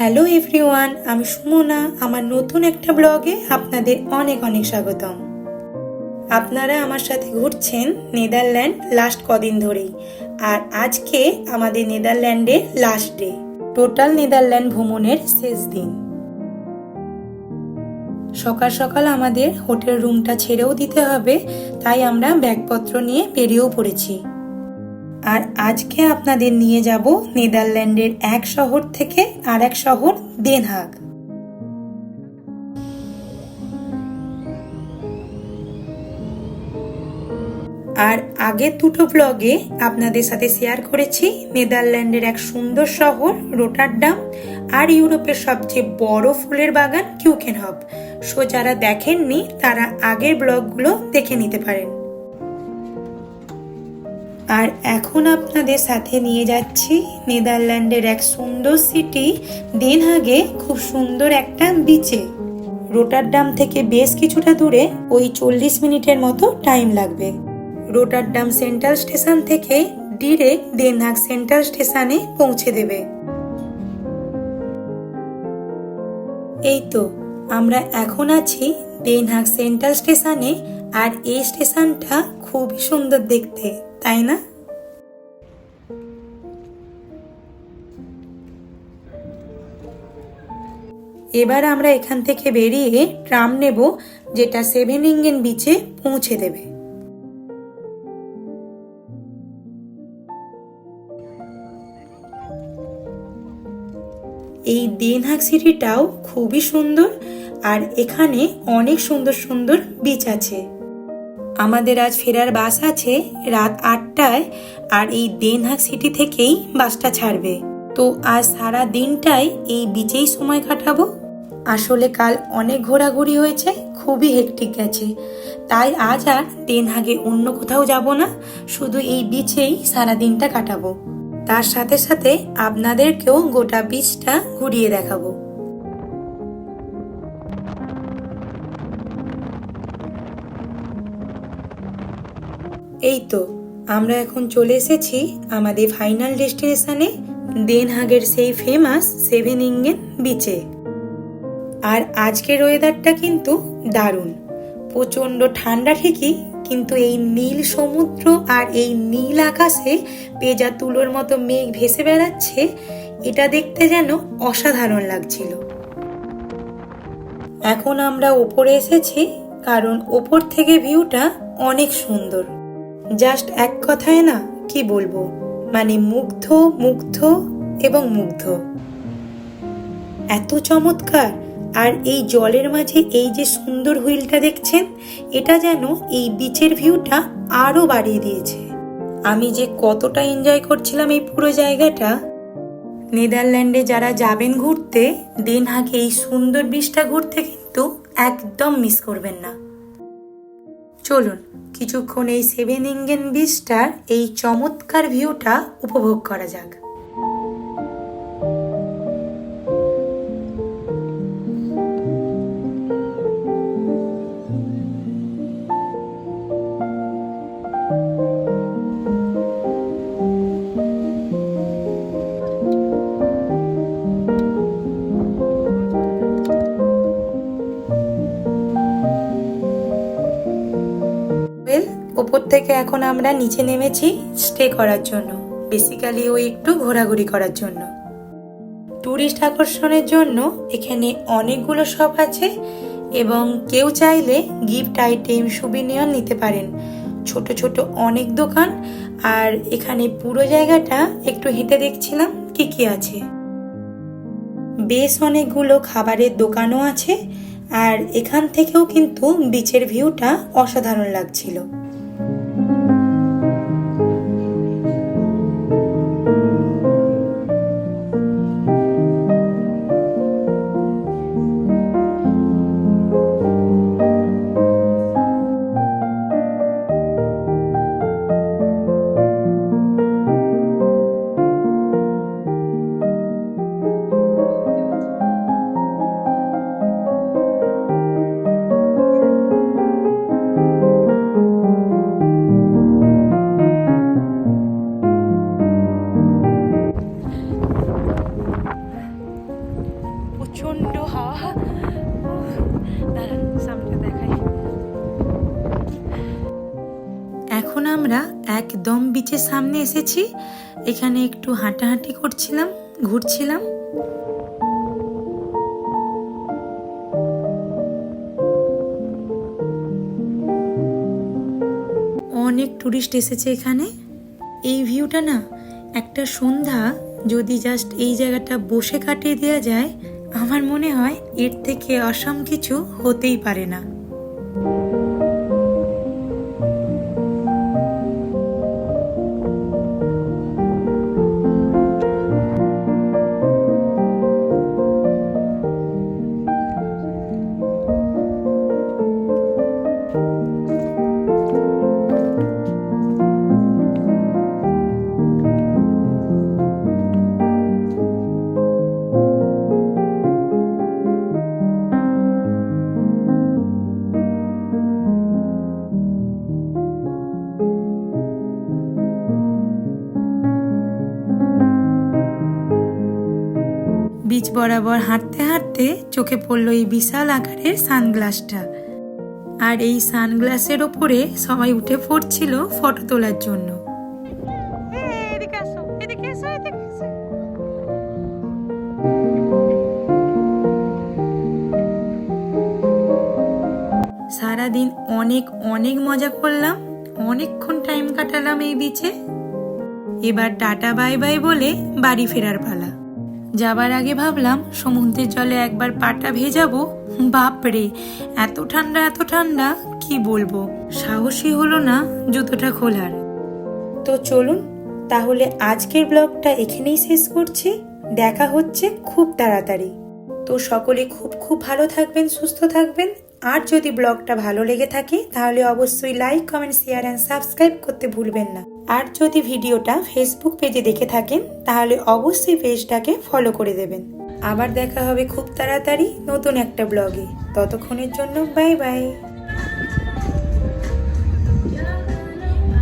Hello everyone, আমি সুমনা। আমার নতুন একটা ব্লগে আপনাদের অনেক অনেক স্বাগতম। আপনারা আমার সাথে ঘুরছেন নেদারল্যান্ড লাস্ট কদিন ধরেই। আর আজকে আমাদের নেদারল্যান্ডে লাস্ট ডে, টোটাল নেদারল্যান্ড ভ্রমণের শেষ দিন। সকাল সকাল আমাদের হোটেল রুমটা ছেড়েও দিতে হবে, তাই আমরা ব্যাগপত্র নিয়ে বেরিয়েও পড়েছি। আর আজকে আপনাদের নিয়ে যাব নেদারল্যান্ডের এক শহর থেকে আর এক শহর দেনহাগ আর আগের দুটো ব্লগে আপনাদের সাথে শেয়ার করেছি নেদারল্যান্ডের এক সুন্দর শহর, রোটারডাম, আর ইউরোপের সবচেয়ে বড় ফুলের বাগান কিউকেনহব। সো যারা দেখেননি, তারা আগের ব্লগগুলো দেখে নিতে পারেন। আর এখন আপনাদের সাথে নিয়ে যাচ্ছি নেদারল্যান্ডের এক সুন্দর সিটি দেনহাগে খুব সুন্দর একটা বিচে রোটারডাম থেকে বেশ কিছুটা দূরে ওই চল্লিশ মিনিটের মতো টাইম লাগবে। রোটারডাম সেন্ট্রাল স্টেশন থেকে ডিরেক্ট দেনহাগ সেন্ট্রাল স্টেশনে পৌঁছে দেবে। এই তো, আমরা এখন আছি দেনহাগ সেন্ট্রাল স্টেশনে আর এই স্টেশনটা খুবই সুন্দর দেখতে। তাই না? এবার আমরা এখান থেকে বেরিয়ে ট্রাম নেব, যেটা সেভেন ইঙ্গেন বিচে পৌঁছে দেবে। এই দেনহাগ সিটিটাও খুবই সুন্দর, আর এখানে অনেক সুন্দর সুন্দর বিচ আছে। আমাদের আজ ফেরার বাস আছে রাত আটটায়, আর এই দেনহাগ সিটি থেকেই বাসটা ছাড়বে। তো আজ সারা দিনটাই এই বিচেই সময় কাটাবো? আসলে কাল অনেক ঘোরাঘুরি হয়েছে, খুবই হেকটিক গেছে। তাই আজ আর দেনহাগে অন্য কোথাও যাব না, শুধু এই বিচেই সারা দিনটা কাটাবো। তার সাথে সাথে আপনাদেরকেও গোটা বিচটা ঘুরিয়ে দেখাবো। এই তো, আমরা এখন চলে এসেছি আমাদের ফাইনাল ডেস্টিনেশনে দেনহাগের সেই ফেমাস সেভেন ইঙ্গেন বিচে আর আজকের ওয়েদারটা কিন্তু দারুণ। প্রচণ্ড ঠান্ডা ঠিকই, কিন্তু এই নীল সমুদ্র আর এই নীল আকাশে পেজা তুলোর মতো মেঘ ভেসে বেড়াচ্ছে, এটা দেখতে যেন অসাধারণ লাগছিল। এখন আমরা ওপরে এসেছি, কারণ ওপর থেকে ভিউটা অনেক সুন্দর। জাস্ট এক কথায় না, কি বলব? মানে মুগ্ধ মুগ্ধ এবং মুগ্ধ। এত চমৎকার! আর এই জলের মাঝে এই যে সুন্দর হুইলটা দেখছেন, এটা যেন এই বিচের ভিউটা আরও বাড়িয়ে দিয়েছে। আমি যে কতটা এনজয় করছিলাম এই পুরো জায়গাটা। নেদারল্যান্ডে যারা যাবেন ঘুরতে দেনহাগে এই সুন্দর বিচটা ঘুরতে কিন্তু একদম মিস করবেন না। চলুন কিছুক্ষণ এই সেভেন ইঙ্গেন বিচটার এই চমৎকার ভিউটা উপভোগ করা যাক। ওপর থেকে এখন আমরা নিচে নেমেছি স্টে করার জন্য বেসিক্যালি ওই একটু ঘোরাঘুরি করার জন্য। ট্যুরিস্ট আকর্ষণের জন্য এখানে অনেকগুলো শপ আছে এবং কেউ চাইলে গিফট আইটেম সুবিনিয়র নিতে পারেন। ছোট ছোট অনেক দোকান আর এখানে পুরো জায়গাটা একটু হেঁটে দেখছিলাম কি কি আছে। বেশ অনেকগুলো খাবারের দোকানও আছে আর এখান থেকেও কিন্তু বিচের ভিউটা অসাধারণ লাগছিল। একদম বিচের সামনে এসেছি। এখানে একটু হাঁটাহাঁটি করছিলাম, ঘুরছিলাম। অনেক টুরিস্ট এসেছে এখানে। এই ভিউটা না, একটা সন্ধ্যা, যদি জাস্ট এই জায়গাটা বসে কাটিয়ে দেওয়া যায়, আমার মনে হয় এর থেকে অসম কিছু হতেই পারে না। বিচ বরাবর হাঁটতে হাঁটতে চোখে পড়ল এই বিশাল আকারের সানগ্লাসটা। আর এই সানগ্লাসের ওপরে সবাই উঠে পড়ছিল ফটো তোলার জন্য। সারাদিন অনেক অনেক মজা করলাম অনেকক্ষণ টাইম কাটালাম এই বিচে এবার টাটা বাই বাই বলে বাড়ি ফেরার পালা। যাবার আগে ভাবলাম, সমুদ্রের জলে একবার পাটা ভেজাবো। বাপরে, এত ঠান্ডা এত ঠান্ডা, কি বলব? সাহসী হলো না জুতোটা খোলার। তো চলুন, তাহলে আজকের ব্লগটা এখানেই শেষ করছি। দেখা হচ্ছে খুব তাড়াতাড়ি। তো সকলে খুব খুব ভালো থাকবেন, সুস্থ থাকবেন। আর যদি ব্লগটা ভালো লেগে থাকে, তাহলে অবশ্যই like comment share and subscribe করতে ভুলবেন না। আর যদি ভিডিওটা ফেসবুক পেজে দেখে থাকেন, তাহলে অবশ্যই পেজটাকে ফলো করে দেবেন। আবার দেখা হবে খুব তাড়াতাড়ি নতুন একটা ব্লগে। ততক্ষণের জন্য বাই বাই